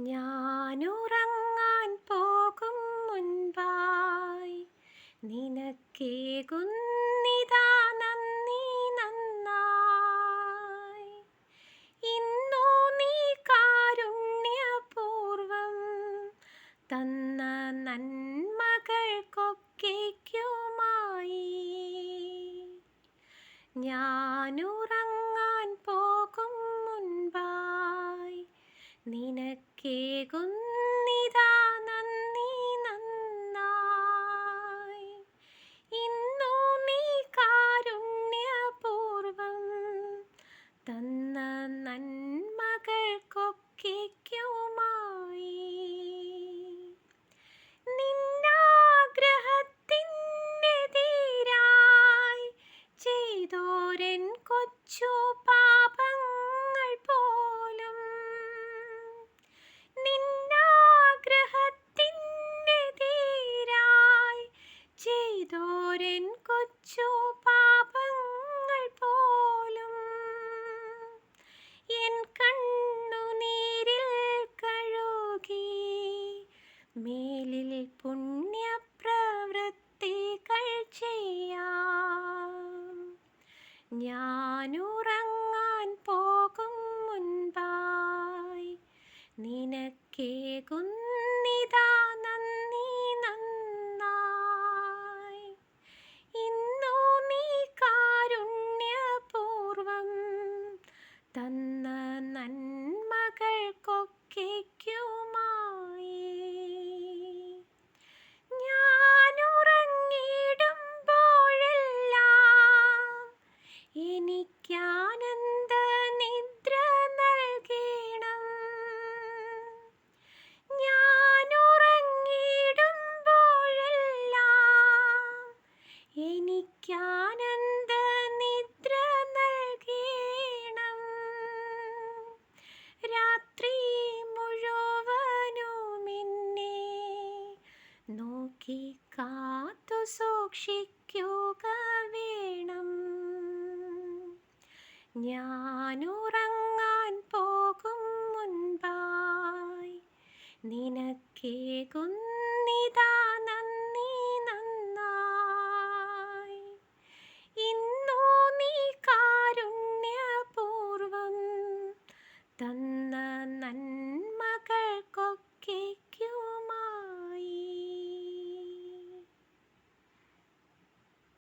ഞാനുറങ്ങാൻ പോകും മുൻപായി. നിനക്കേകുന്നിതാ നന്ദി നന്നായി. ഇന്നോ നീ കാരുണ്യപൂർവം തന്ന നന്മകൾക്കൊക്കെയ്ക്കുമായി ഞാനുറങ്ങാൻ 我九八。ഞാനുറങ്ങാൻ പോകും മുൻപായി. നിനക്കേകുന്നിതാ എനിക്കാനന്ദ നിദ്ര നൽകീണം. രാത്രി മുഴുവനുമിന്നെ നോക്കി കാത്തു സൂക്ഷിക്കുക വേണം. ഞാനുറങ്ങാൻ പോകും മുൻപായി. നിനക്കേകുന്നിതാ